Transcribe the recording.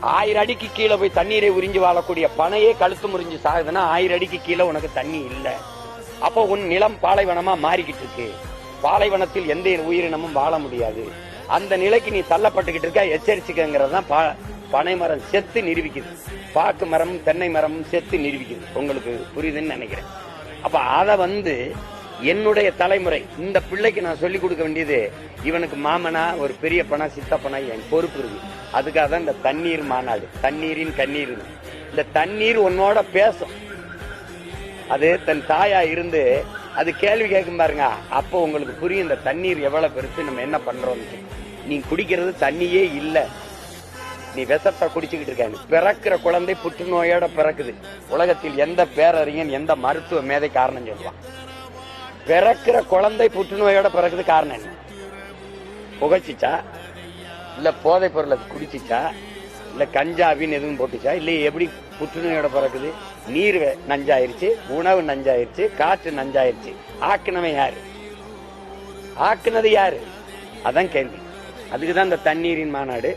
ஆயிரம் அடிக்கு கீழே போய் தண்ணீரை உறிஞ்சி வாழக்கூடிய பனையே கழுத்து முறிஞ்சு சாகுதுன்னா ஆயிரம் அடிக்கு கீழே உனக்கு தண்ணி இல்ல. அப்போ உன் நிலம் பாலைவனமா மாறிக்கிட்டு இருக்கு. பாலைவனத்தில் எந்த உயிரினமும் வாழ முடியாது. அந்த நிலைக்கு நீ தள்ளப்பட்டுக்கிட்டு இருக்க எச்சரிச்சுக்கங்கிறது தான் பனை மரம் செத்து நிரூபிக்குது. பாக்கு மரம் தென்னை மரம் செத்து நிரூபிக்குது. உங்களுக்கு புரியுதுன்னு நினைக்கிறேன். அப்ப அத வந்து என்னுடைய தலைமுறை இந்த பிள்ளைக்கு நான் சொல்லிக் கொடுக்க வேண்டியது இவனுக்கு மாமனா ஒரு பெரிய பணா சித்தப்பனா என் பொறுப்பு இருக்கு. அதுக்காக தான் இந்த தண்ணீர் மாநாடு தண்ணீரின் கண்ணீர் இந்த தண்ணீர் உன்னோட பேசும். அது தன் தாயா இருந்து அது கேள்வி கேட்கும் பாருங்க அப்போ உங்களுக்கு புரியும் இந்த தண்ணீர் எவ்வளவு பெருசு நம்ம என்ன பண்றோம் நீ குடிக்கிறது தண்ணியே இல்ல. நீ விஷத்தை குடிச்சுக்கிட்டு இருக்காங்க பிறக்கிற குழந்தை புற்றுநோயோட பிறக்குது. உலகத்தில் எந்த பேரறிஞன் எந்த மருத்துவ மேதை காரணம் சொல்லுவான்? பிறக்கிற குழந்தை புற்றுநோயோட பிறக்குது காரணம் என்ன? புகைச்சிச்சா? இல்ல போதைப் பொருளை குடிச்சிச்சா? இல்ல கஞ்சாவின்னு எதுவும் போட்டுச்சா? இல்ல எப்படி புற்றுநோயோட பிறக்குது நீர் நஞ்சாயிருச்சு உணவு நஞ்சாயிருச்சு காற்று நஞ்சாயிருச்சு. ஆக்குனவன் யாரு? ஆக்குனது யாரு? அதான் கேள்வி. அதுக்கு தான் இந்த தண்ணீரின் மாநாடு